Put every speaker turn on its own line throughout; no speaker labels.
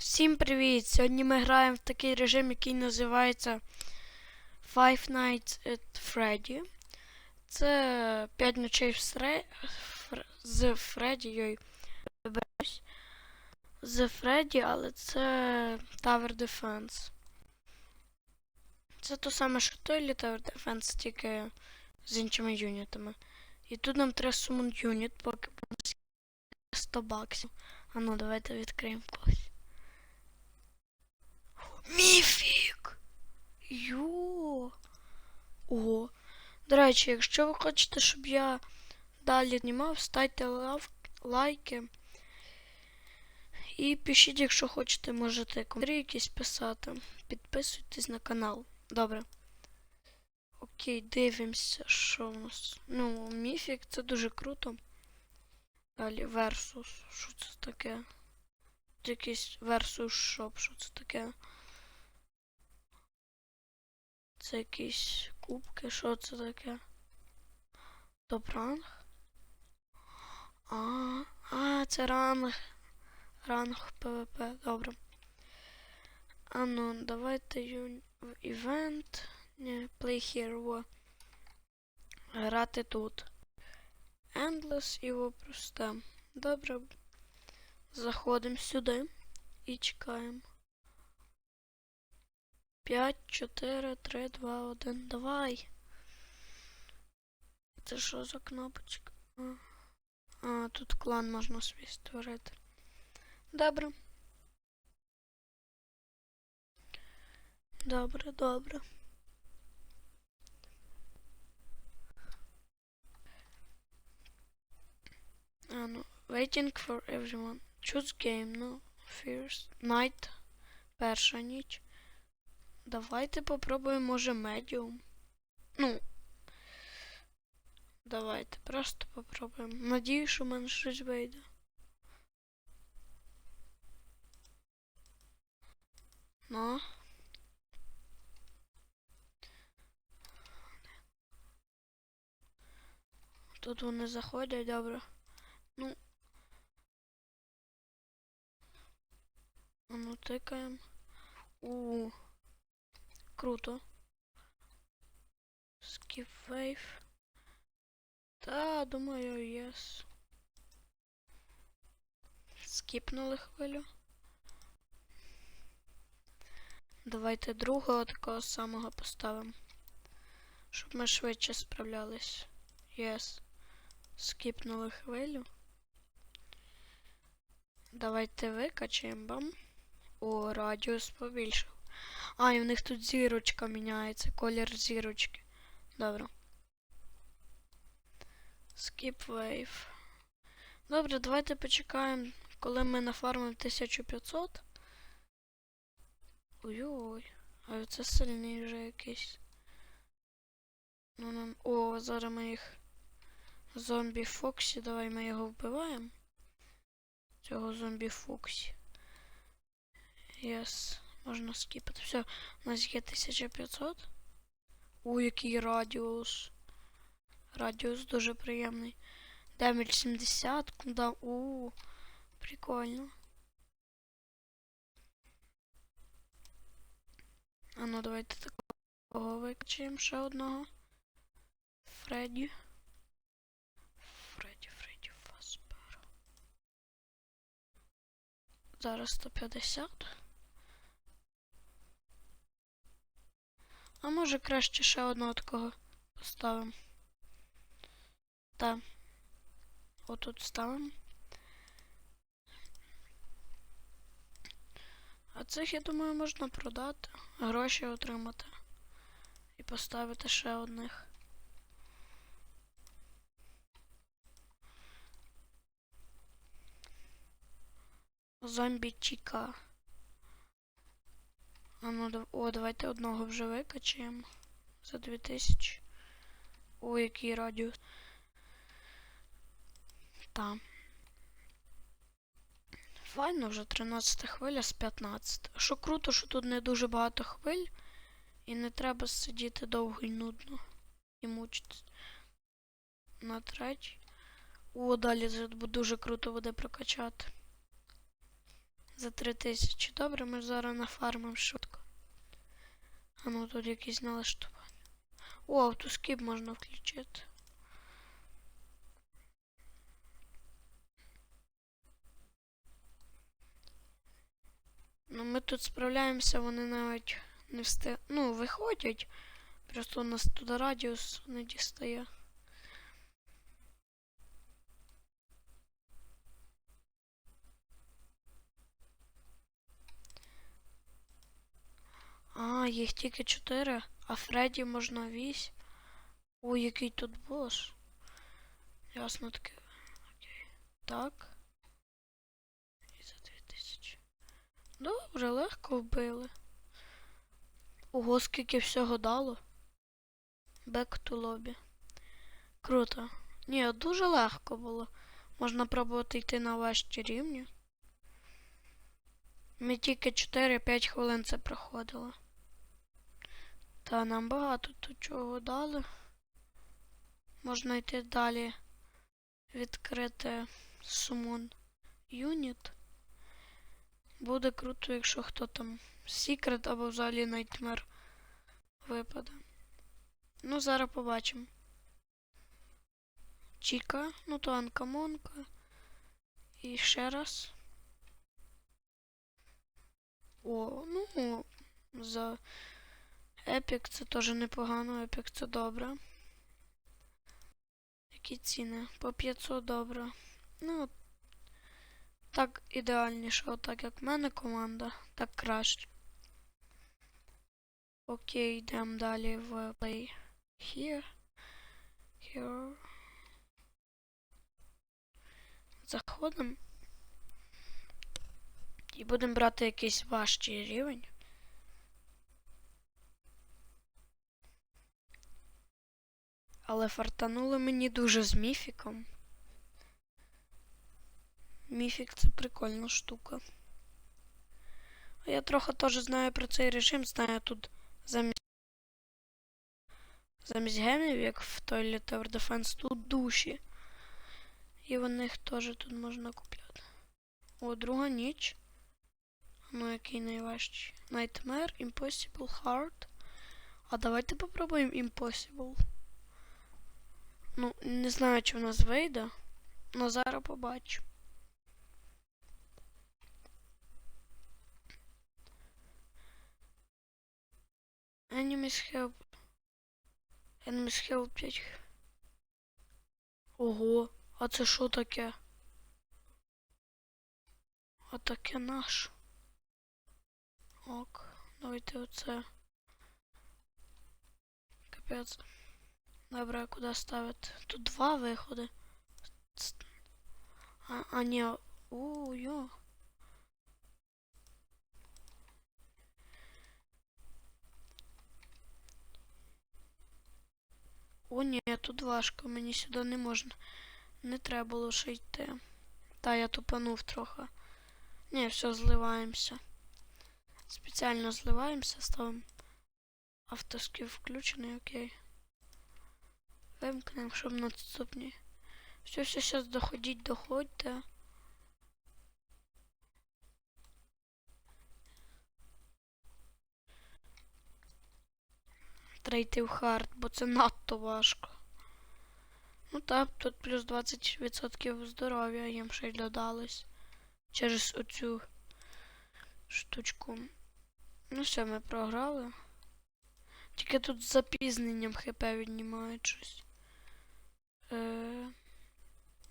Всім привіт! Сьогодні ми граємо в такий режим, який називається Five Nights at Freddy. Це 5 ночей з Фредді. Йой, виберусь. З Фредді, але це Tower Defense. Це то саме, що той Tower Defense, тільки з іншими юнітами. І тут нам треба summon юніт, поки буде 100 баксів. А ну, давайте відкриємо когось. Міфік! Йо! Ого. До речі, якщо ви хочете, щоб я далі знімав, ставте лав... лайки. І пишіть, якщо хочете, можете коментарі якісь писати. Підписуйтесь на канал. Добре. Окей, дивимося, що у нас. Ну, міфік це дуже круто. Далі Versus. Що це таке? Якийсь Versus Shop, що це таке? Це якісь кубки, що це таке? Топ-ранг? А, а, це ранг. Ранг ПВП, добре. А ну, давайте ю... івент. Не, play here. Грати тут. Endless во просте. Добре. Заходимо сюди і чекаємо. 5, 4, 3, 2, 1. Давай. Це що за кнопочка? А, тут клан можна свій створити. Добре. Добре, добре. А ну, waiting for everyone. Choose game, ну, first night. Перша ніч. Давайте попробуємо, може, медіум. Ну. Давайте, просто попробуємо. Надію, що в мене щось вийде. Ну. Тут вони заходять, добре. Ну. А ну тикаємо. У. Круто. Skip wave. Та, думаю, єс. Скіпнули хвилю. Давайте другого такого самого поставимо. Щоб ми швидше справлялись. Єс. Скіпнули хвилю. Давайте викачаємо бам. О, радіус побільшав. А, і в них тут зірочка міняється, колір зірочки. Добре. Skip wave. Добре, давайте почекаємо, коли ми нафармимо 1500. Ой-ой, а це сильний вже якийсь. Ну нам. О, зараз ми їх. Зомбі Фоксі, давай ми його вбиваємо. Цього зомбі Фоксі. Єс. Можна скіпати. Все, у нас є 1500. У, який радіус. Радіус дуже приємний. Демедж 70, куди. У, прикольно. А ну давайте такого викачаємо ще одного. Фредді. Фредді, Фредді, Фаспер. Зараз 150. А може краще ще одного такого поставимо. Так. Отут ставимо. А цих, я думаю, можна продати, гроші отримати. І поставити ще одних. Зомбі Чіка. А ну, о, давайте одного вже викачаємо. За 2000. О, який радіус. Там. Файно вже 13 хвиля з 15. Що круто, що тут не дуже багато хвиль. І не треба сидіти довго і нудно. І мучитись. На третій. О, далі дуже круто буде прокачати. За 3000. Добре, ми зараз нафармимо швидко. А ну тут якісь налаштування. О, автоскіп можна включити. Ну, ми тут справляємося, вони навіть не встиг... Ну, виходять. Просто у нас туди радіус не дістає. А, їх тільки 4, а Фредді можна 8. Ой, який тут бос. Ясно таке. Окей. Так. І за 2000. Добре, легко вбили. Ого, скільки всього дало. Back to lobby. Круто. Ні, дуже легко було. Можна пробувати йти на важчі рівні. Ми тільки 4-5 хвилин це проходило. Та нам багато тут чого дали. Можна йти далі. Відкрити Summon Unit. Буде круто, якщо хто там Secret або взагалі Nightmare випаде. Ну, зараз побачимо. Чіка, ну то Анкамонка. І ще раз. О, ну, за Епік це теж непогано, Епік це добре. Які ціни? По 500 добре. Ну, так ідеальніше, отак як в мене команда, так краще. Окей, йдемо далі в Play Here. Here. Заходимо. І будемо брати якийсь важчий рівень. Але фартануло мені дуже з міфіком. Міфік це прикольна штука. А я трохи теж знаю про цей режим, знаю тут замість замість гемів, як в Toilet Tower Defense, тут душі. І в них теж тут можна купляти. О, друга ніч. Ну, який найважчий? Nightmare, Impossible, Hard. А давайте попробуємо Impossible. Ну, не знаю, чи в нас вийде. Но зараз побачу. Enemies have... Enemies have 5. Ого, а це що таке? А таке наш. Ок, давайте оце. Капець. Добре, куди ставити? Тут два виходи. А, а ні. У, йо. О, ні, тут важко, мені сюди не можна. Не треба було ще йти. Та, я тупанув трохи. Ні, все, зливаємося. Спеціально зливаємося, ставимо автоскіп включений, окей. Вимкнемо, щоб наступні. Все, все, зараз доходіть, доходьте. Треба йти в хард, бо це надто важко. Ну так, тут плюс 20% здоров'я їм ще й додалось. Через оцю штучку. Ну все, ми програли. Тільки тут з запізненням хп віднімають щось. Е,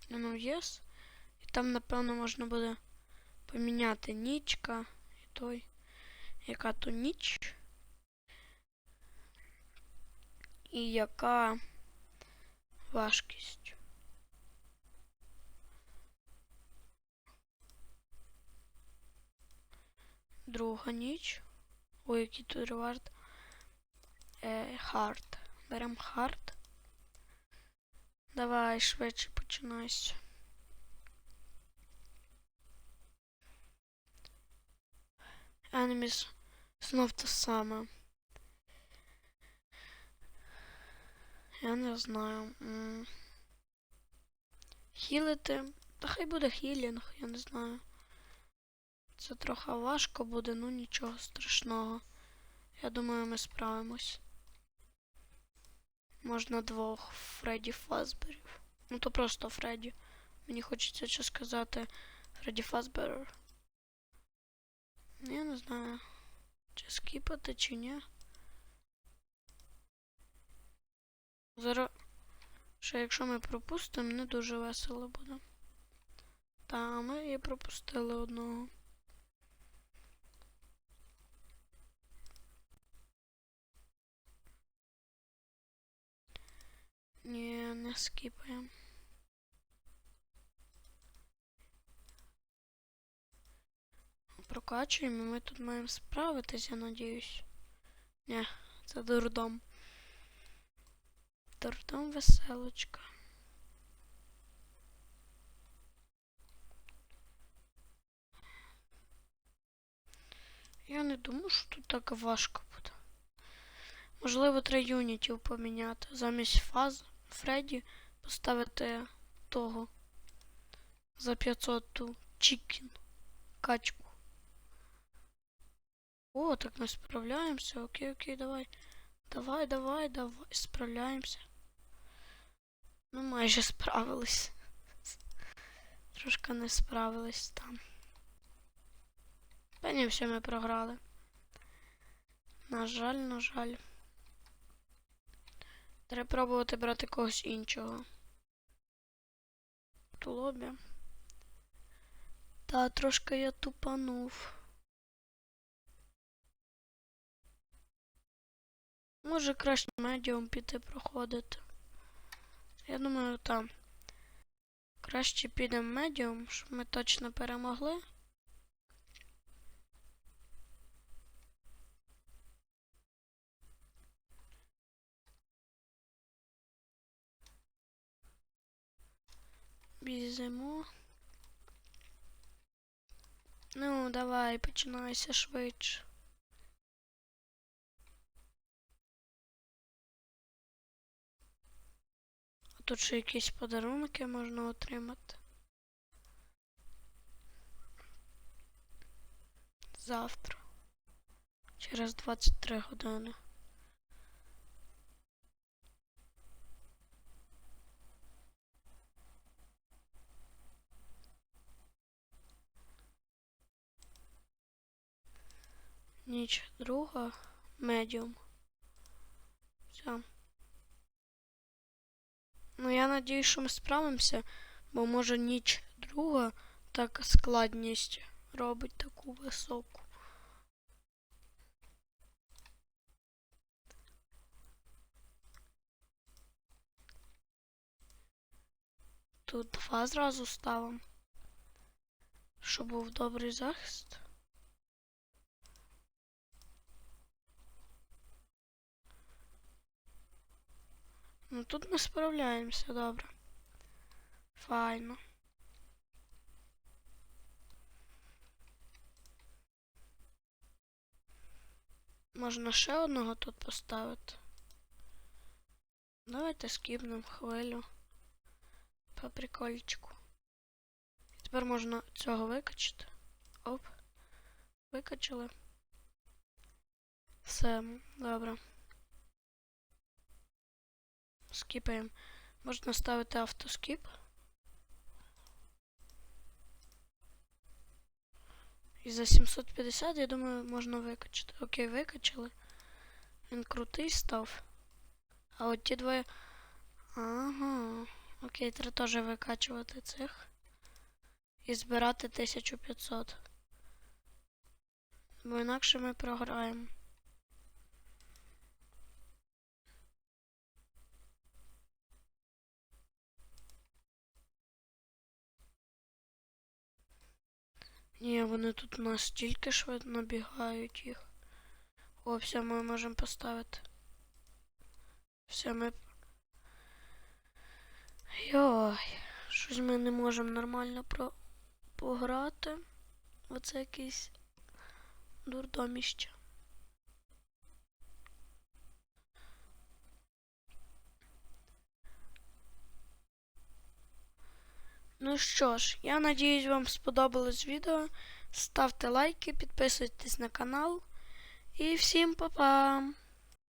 ну, єс. І там, напевно, можна буде поміняти нічка і той. Яка то ніч. І яка важкість. Друга ніч. Ой, який тут ревард. Е, хард. Берем хард. Давай швидше починайся. Enemies знов те саме. Я не знаю. Хілити. Та хай буде хілінг, я не знаю. Це трохи важко буде, ну нічого страшного. Я думаю, ми справимось. Можна двох Фредді Фазберів. Ну то просто Фредді. Мені хочеться ще сказати Фредді Фазберер. Я не знаю, чи скіпати, чи ні. Зараз. Ще якщо ми пропустимо, не дуже весело буде. Та ми і пропустили одного. Ні, не скіпаємо. Прокачуємо, ми тут маємо справитись, я надіюсь. Ні, це дурдом. Дурдом веселочка. Я не думаю, що тут так важко буде. Можливо, три юнітів поміняти. Замість фаз Фредді поставити того за 500 ту чікін. Качку. О, так ми справляємося. Окей, окей, давай. Давай, давай, давай, справляємося. Ну, майже справились. Трошки не справились там. Та ні, все ми програли. На жаль, на жаль. Треба пробувати брати когось іншого. Тулобі. Та трошки я тупанув. Може краще медіум піти проходити. Я думаю, там. Краще підемо медіум, щоб ми точно перемогли. Біжимо. Ну, давай, починайся швидше. А тут ще якісь подарунки можна отримати. Завтра. Через 23 години. Ніч друга. Медіум. Все. Ну, я надіюсь, що ми справимося, бо може ніч друга так складність робить таку високу. Тут два зразу ставимо, щоб був добрий захист. Ну тут ми справляємося добре. Файно. Можна ще одного тут поставити. Давайте скіпнемо хвилю. По прикольчику. Тепер можна цього викачати. Оп. Викачали. Все, добре. Скіпаємо. Можна ставити автоскіп. І за 750, я думаю, можна викачати. Окей, викачали. Він крутий став. А от ті двоє. Ага. Окей, треба теж викачувати цих. І збирати 1500. Бо інакше ми програємо. Ні, вони тут настільки швидко набігають їх. О, все, ми можемо поставити. Все, ми. Йой, щось ми не можемо нормально про... пограти. Оце якийсь дурдоміще. Ну що ж, я надіюсь, вам сподобалось відео. ставте лайки, підписуйтесь на канал. І всім па-па!